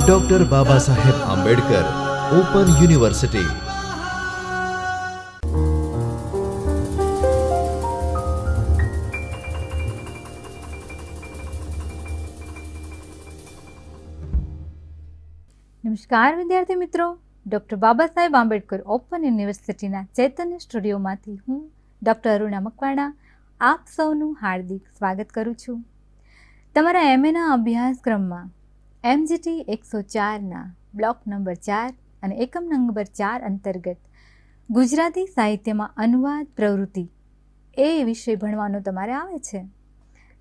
Doctor Baba Saheb Ambedkar open university નમસ્કાર વિદ્યાર્થી મિત્રો. ડૉક્ટર બાબા સાહેબ આંબેડકર ઓપન યુનિવર્સિટીના ચૈતન્ય સ્ટુડિયોમાંથી હું ડૉક્ટર અરુણા મકવાણા આપ સૌનું હાર્દિક સ્વાગત કરું છું. તમારા એમએના અભ્યાસક્રમમાં એમજીટી એકસો ચારના બ્લોક નંબર ચાર અને એકમ નંબર ચાર અંતર્ગત ગુજરાતી સાહિત્યમાં અનુવાદ પ્રવૃત્તિ એ વિષય ભણવાનો તમારે આવે છે?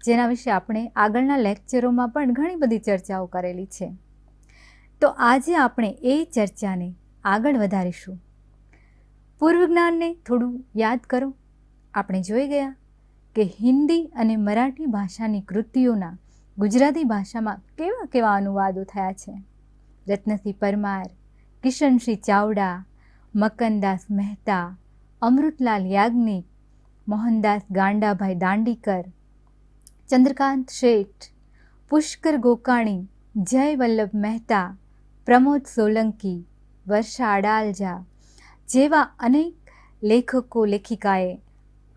જેના વિશે આપણે આગળના લેક્ચરોમાં પણ ઘણી બધી ચર્ચાઓ કરેલી છે. તો આજે આપણે એ ચર્ચાને આગળ વધારીશું. પૂર્વ જ્ઞાનને થોડું યાદ કરો. આપણે જોઈ ગયા કે હિન્દી અને મરાઠી ભાષાની કૃતિઓના ગુજરાતી ભાષામાં કેવા કેવા અનુવાદો થયા છે? રત્નસિંહ પરમાર, કિશનસિંહ ચાવડા, મકનદાસ મહેતા, અમૃતલાલ યાજ્ઞિક, મોહનદાસ ગાંડાભાઈ દાંડીકર, ચંદ્રકાંત શેઠ, પુષ્કર ગોકાણી, જય વલ્લભ મહેતા, પ્રમોદ સોલંકી, વર્ષા અડાલજા જેવા અનેક લેખકો, લેખિકાએ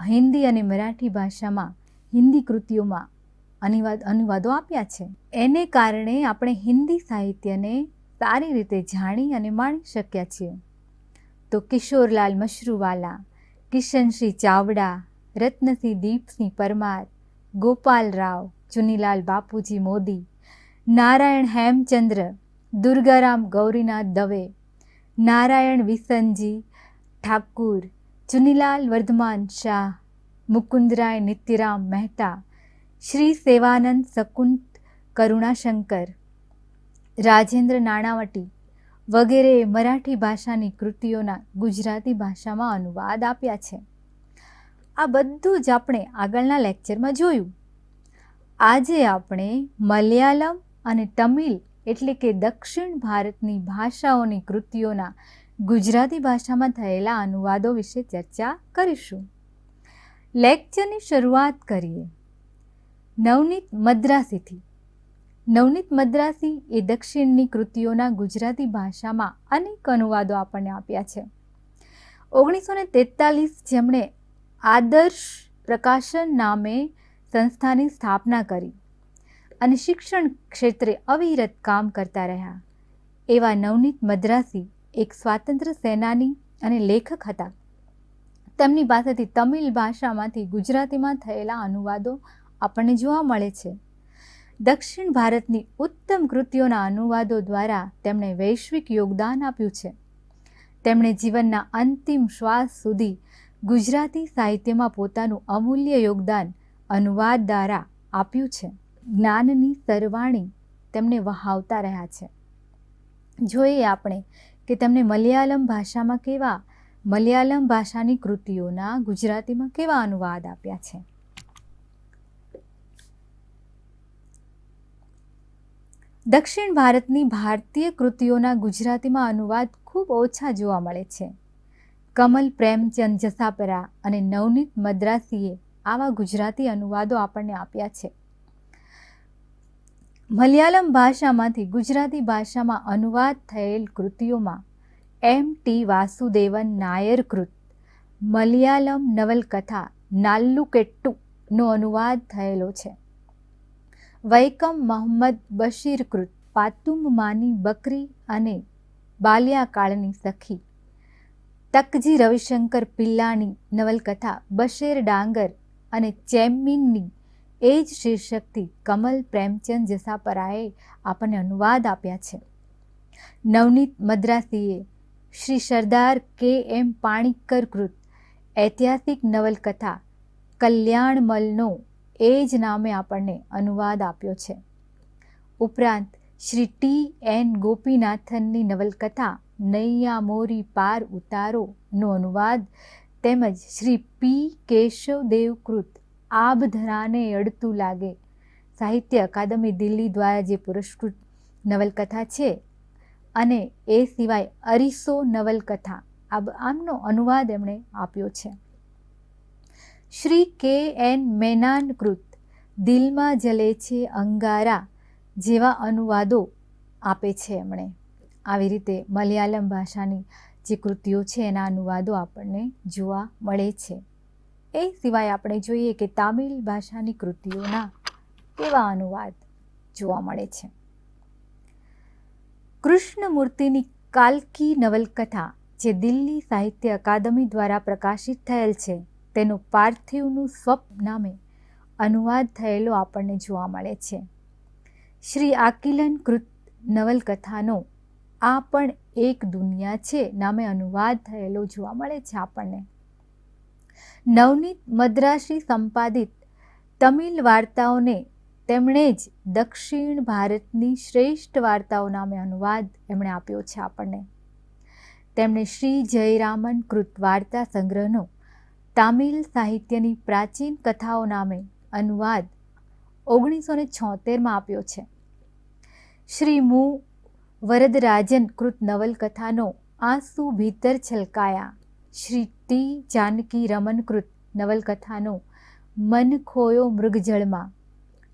હિન્દી અને મરાઠી ભાષામાં હિન્દી કૃતિઓમાં અનુવાદ, અનુવાદો આપ્યા છે. એને કારણે આપણે હિન્દી સાહિત્યને સારી રીતે જાણી અને માણી શક્યા છીએ. તો કિશોરલાલ મશરૂવાલા કિશનસિંહ ચાવડા, રત્નસિંહ દીપસિંહ પરમાર, ગોપાલ રાવ ચુનીલાલ બાપુજી મોદી, નારાયણ હેમચંદ્ર, દુર્ગારામ ગૌરીનાથ દવે, નારાયણ વિસનજી ઠાકુર ચુનીલાલ વર્ધમાન શાહ, મુકુંદરાય નિત્યરામ મહેતા શ્રી સેવાનંદ સકુંત કરુણાશંકર, રાજેન્દ્ર નાણાવટી વગેરે મરાઠી ભાષાની કૃતિઓના ગુજરાતી ભાષામાં અનુવાદ આપ્યા છે. આ બધું જ આપણે આગળના લેક્ચરમાં જોયું. આજે આપણે મલયાલમ અને તમિલ એટલે કે દક્ષિણ ભારતની ભાષાઓની કૃતિઓના ગુજરાતી ભાષામાં થયેલા અનુવાદો વિશે ચર્ચા કરીશું. લેક્ચરની શરૂઆત કરીએ. નવનીત મદ્રાસીથી. નવનીત મદ્રાસી એ દક્ષિણની કૃતિઓના ગુજરાતી ભાષામાં અનેક અનુવાદો આપણને આપ્યા છે. ઓગણીસો ને તેતાલીસ જેમણે આદર્શ પ્રકાશન નામે સંસ્થાની સ્થાપના કરી અને શિક્ષણ ક્ષેત્રે અવિરત કામ કરતા રહ્યા. એવા નવનીત મદ્રાસી એક સ્વાતંત્ર્ય સેનાની અને લેખક હતા. તેમની પાસેથી તમિલ ભાષામાંથી ગુજરાતીમાં થયેલા અનુવાદો આપણને જોવા મળે છે. દક્ષિણ ભારતની ઉત્તમ કૃતિઓના અનુવાદો દ્વારા તેમણે વૈશ્વિક યોગદાન આપ્યું છે. તેમણે જીવનના અંતિમ શ્વાસ સુધી ગુજરાતી સાહિત્યમાં પોતાનું અમૂલ્ય યોગદાન અનુવાદ દ્વારા આપ્યું છે. જ્ઞાનની સરવાણી તેમને વહાવતા રહ્યા છે. જોઈએ આપણે કે તેમણે મલયાલમ ભાષામાં કેવા, મલયાલમ ભાષાની કૃતિઓના ગુજરાતીમાં કેવા અનુવાદ આપ્યા છે. દક્ષિણ ભારતની ભારતીય કૃતિઓના ગુજરાતીમાં અનુવાદ ખૂબ ઓછા જોવા મળે છે. કમલ પ્રેમચંદ જસાપરા અને નવનીત મદ્રાસીએ આવા ગુજરાતી અનુવાદો આપણને આપ્યા છે. મલયાલમ ભાષામાંથી ગુજરાતી ભાષામાં અનુવાદ થયેલ કૃતિઓમાં એમ ટી વાસુદેવન નાયર કૃત, મલયાલમ નવલકથા નાલ્લુકેટ્ટુનો અનુવાદ થયેલો છે. વૈકમ મોહમ્મદ બશીર કૃત, પાતુમ માની બકરી અને બાલ્યાકાળની સખી. તકજી રવિશંકર પિલ્લાની નવલકથા, બશેર ડાંગર અને ચેમ્મીનની એ જ શીર્ષકથી કમલ પ્રેમચંદ જસાપરાએ આપણને અનુવાદ આપ્યા છે. નવનીત મદ્રાસીએ શ્રી સરદાર કે એમ પાણીકર કૃત, ઐતિહાસિક નવલકથા, કલ્યાણમલનો એ જ નામે આપણને અનુવાદ આપ્યો છે. ઉપરાંત, શ્રી ટી. એન. ગોપીનાથનની નવલકથા નૈયા મોરી પાર ઉતારોનો અનુવાદ તેમજ શ્રી પી. કેશવદેવકૃત આબધરાને અડતું લાગે સાહિત્ય અકાદમી દિલ્હી દ્વારા જે પુરસ્કૃત નવલકથા છે અને એ સિવાય અરીસો નવલકથા આમનો અનુવાદ એમણે આપ્યો છે. શ્રી કે એન મેનાન કૃત. દિલમાં જલે છે અંગારા જેવા અનુવાદો આપે છે એમણે. આવી રીતે મલયાલમ ભાષાની જે કૃતિઓ છે એના અનુવાદો આપણને જોવા મળે છે. એ સિવાય આપણે જોઈએ કે તામિલ ભાષાની કૃતિઓના કેવા અનુવાદ જોવા મળે છે. કૃષ્ણમૂર્તિની કાલ્કી નવલકથા જે દિલ્હી સાહિત્ય અકાદમી દ્વારા પ્રકાશિત થયેલ છે તેનું પાર્થિવનું સ્વપ્ન નામે અનુવાદ થયેલો આપણને જોવા મળે છે. શ્રી આકિલન કૃત નવલકથાનો આ પણ એક દુનિયા છે નામે અનુવાદ થયેલો જોવા મળે છે આપણને. નવનીત મદ્રાસી સંપાદિત તમિલ વાર્તાઓને તેમણે જ દક્ષિણ ભારતની શ્રેષ્ઠ વાર્તાઓ નામે અનુવાદ એમણે આપ્યો છે આપણને. તેમણે શ્રી જયરામન કૃત વાર્તા સંગ્રહનો તામિલ સાહિત્યની પ્રાચીન કથાઓ નામે અનુવાદ ઓગણીસો ને છોતેરમાં આપ્યો છે. શ્રી મુ. વરદરાજન કૃત નવલકથાનો આંસુ ભીતર છલકાયા. શ્રી ટી. જાનકી રમન કૃત નવલકથાનો મન ખોયો મૃગજળમાં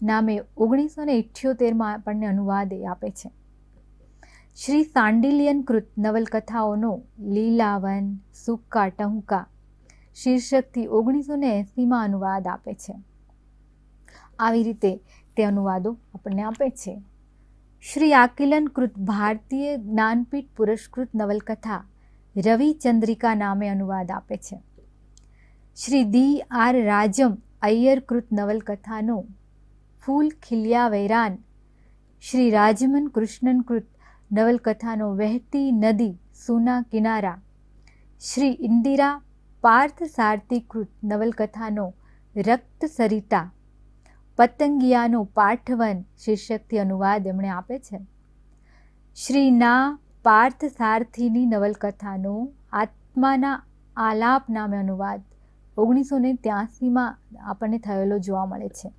નામે ઓગણીસો ને ઇઠ્યોતેરમાં આપણને અનુવાદ આપે છે. શ્રી સાંડિલિયન કૃત નવલકથાઓનો લીલાવન સુક્કા ટહુકા શીર્ષકથી ઓગણીસો ને એંસીમાં અનુવાદ આપે છે. આવી રીતે તે અનુવાદો આપણને આપે છે. શ્રી આકિલન કૃત ભારતીય જ્ઞાનપીઠ પુરસ્કૃત નવલકથા રવિચંદ્રિકા નામે અનુવાદ આપે છે. શ્રી દી આર રાજમ અય્યર કૃત નવલકથાનો ફૂલ ખિલ્યા વૈરાન શ્રી રાજમન કૃષ્ણન કૃત નવલકથાનો વહેતી નદી, સુના કિનારા શ્રી ઇન્દિરા પાર્થ સારથી કૃત નવલકથાનો રક્ત સરિતા પતંગિયાનો પાઠવન શીર્ષકથી અનુવાદ એમણે આપે છે. શ્રી ના પાર્થ સારથીની નવલકથાનો આત્માના આલાપ નામે અનુવાદ ઓગણીસો ને ત્યાસીમાં આપણને થયેલો જોવા મળે છે.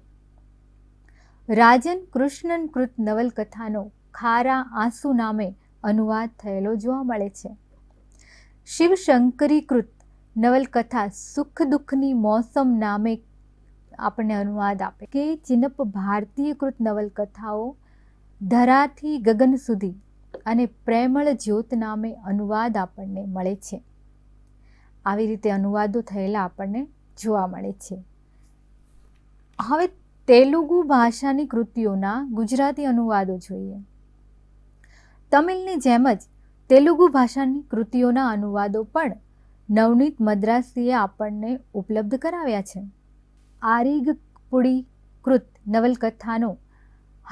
રાજન કૃષ્ણન કૃત નવલકથાનો ખારા આંસુ નામે અનુવાદ થયેલો જોવા મળે છે. શિવશંકરી કૃત નવલકથા સુખ દુઃખની મોસમ નામે આપણને અનુવાદ આપે કે ચિનપ ભારતીય કૃત નવલકથાઓ ધરાથી ગગન સુધી અને પ્રેમળ જ્યોત નામે અનુવાદ આપણને મળે છે. આવી રીતે અનુવાદો થયેલા આપણને જોવા મળે છે. હવે તેલુગુ ભાષાની કૃતિઓના ગુજરાતી અનુવાદો જોઈએ. તમિલની જેમ જ તેલુગુ ભાષાની કૃતિઓના અનુવાદો પણ નવનીત મદ્રાસીએ આપણને ઉપલબ્ધ કરાવ્યા છે. આરીગ પુડી કૃત નવલકથાનો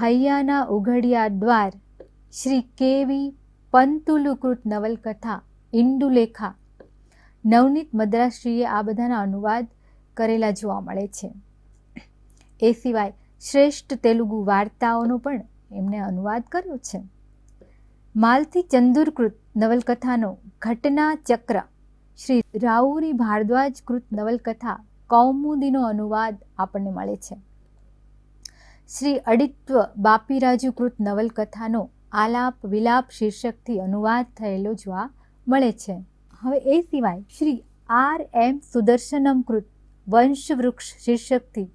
હૈયાના ઉઘડિયા દ્વાર, શ્રી કેવી પંતુલુકૃત નવલકથા, ઇન્દુલેખા. નવનીત મદ્રાસીએ આ બધાના અનુવાદ કરેલા જોવા મળે છે. એ સિવાય શ્રેષ્ઠ તેલુગુ વાર્તાઓનો પણ એમણે અનુવાદ કર્યો છે. માલથી ચંદુરકૃત નવલકથાનો ઘટના ચક્ર શ્રી રાઉરી ભારદ્વાજ કૃત નવલકથા કૌમુદીનો અનુવાદ આપણને મળે છે. શ્રી અડિત્વ બાપીરાજુ કૃત નવલકથાનો આલાપ વિલાપ શીર્ષકથી અનુવાદ થયેલો જોવા મળે છે. હવે એ સિવાય શ્રી આર એમ સુદર્શનમ કૃત વંશવૃક્ષ શીર્ષકથી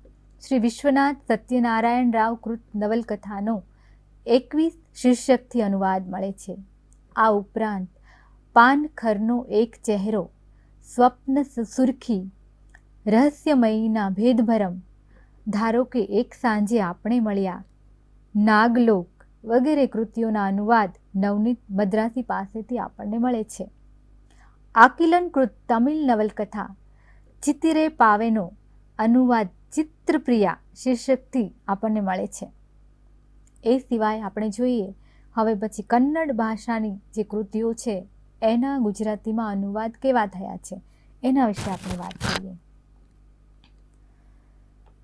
શ્રી વિશ્વનાથ સત્યનારાયણ રાવ કૃત નવલકથાનો એકવીસ શીર્ષકથી અનુવાદ મળે છે. આ ઉપરાંત પાનખરનો એક ચહેરો, સ્વપ્ન સુરખી, રહસ્યમયીના ભેદભરમ, ધારો કે એક સાંજે આપણે મળ્યા. નાગલોક વગેરે કૃતિઓના અનુવાદ નવનીત મદ્રાસી પાસેથી આપણને મળે છે. આકિલનકૃત તમિલ નવલકથા, ચિતિરે પાવેનો અનુવાદ ચિત્રપ્રિયા શીર્ષકથી આપણને મળે છે. એ સિવાય આપણે જોઈએ, હવે પછી કન્નડ ભાષાની જે કૃતિઓ છે એના ગુજરાતીમાં અનુવાદ કેવા થયા છે? એના વિશે આપણે વાત કરીએ.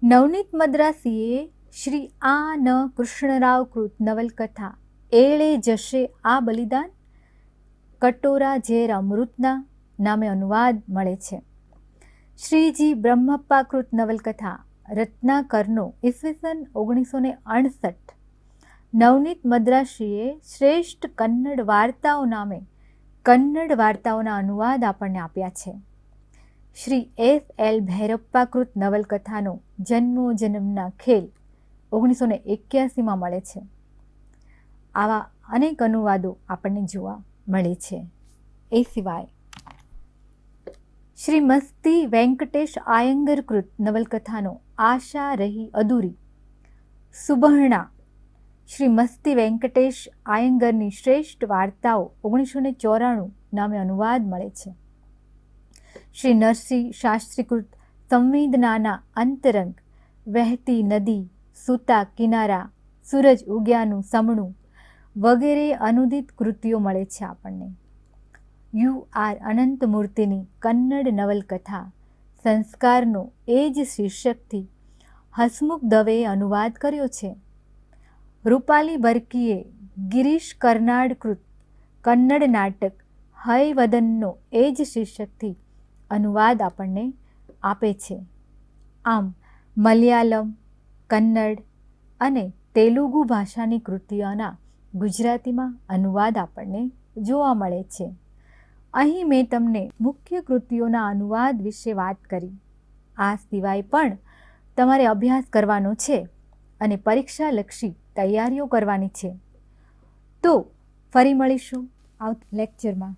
નવનીત મદ્રાસીએ શ્રી આ ન કૃષ્ણરાવ કૃત નવલકથા, એળે જશે આ બલિદાન, કટોરા ઝેર અમૃતના નામે અનુવાદ મળે છે. શ્રીજી બ્રહ્મપ્પા કૃત નવલકથા, રત્નાકરનો ઈસવીસન ઓગણીસો ને અડસઠ. નવનીત મદ્રાસીએ શ્રેષ્ઠ કન્નડ વાર્તાઓ નામે કન્નડ વાર્તાઓના અનુવાદ આપણને આપ્યા છે. Shri S L. ભૈરપ્પા કૃત નવલકથાનો જન્મો જન્મના ખેલ ઓગણીસો ને એક્યાસીમાં મળે છે. આવા અનેક અનુવાદો આપણને જોવા મળે છે. એ સિવાય શ્રી મસ્તી વેંકટેશ આયંગર કૃત નવલકથાનો આશા રહી અધૂરી, સુબર્ણા શ્રી મસ્તી વેંકટેશ આયંગરની શ્રેષ્ઠ વાર્તાઓ ઓગણીસો ને ચોરાણું નામે અનુવાદ મળે છે. શ્રી નરસિંહ શાસ્ત્રીકૃત સંવેદનાના અંતરંગ, વહેતી નદી, સૂતા કિનારા, સૂરજ ઉગ્યાનું સમણું વગેરે અનુદિત કૃતિઓ મળે છે આપણને. યુ આર અનંતમૂર્તિની કન્નડ નવલકથા સંસ્કારનો એ જ શીર્ષકથી હસમુખ દવેએ અનુવાદ કર્યો છે. રૂપાલી બરકીએ ગિરીશ કર્નાડકૃત કન્નડ નાટક હયવદનનો એ જ શીર્ષકથી અનુવાદ આપણને આપે છે. આમ મલયાલમ, કન્નડ અને તેલુગુ ભાષાની કૃતિઓના ગુજરાતીમાં અનુવાદ આપણને જોવા મળે છે. અહીં મેં તમને મુખ્ય કૃતિઓના અનુવાદ વિશે વાત કરી. આ સિવાય પણ તમારે અભ્યાસ કરવાનો છે અને પરીક્ષાલક્ષી તૈયારીઓ કરવાની છે. તો ફરી મળીશું આઉટ લેક્ચરમાં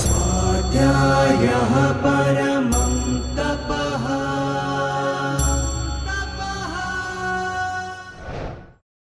સ્વાધ્યાય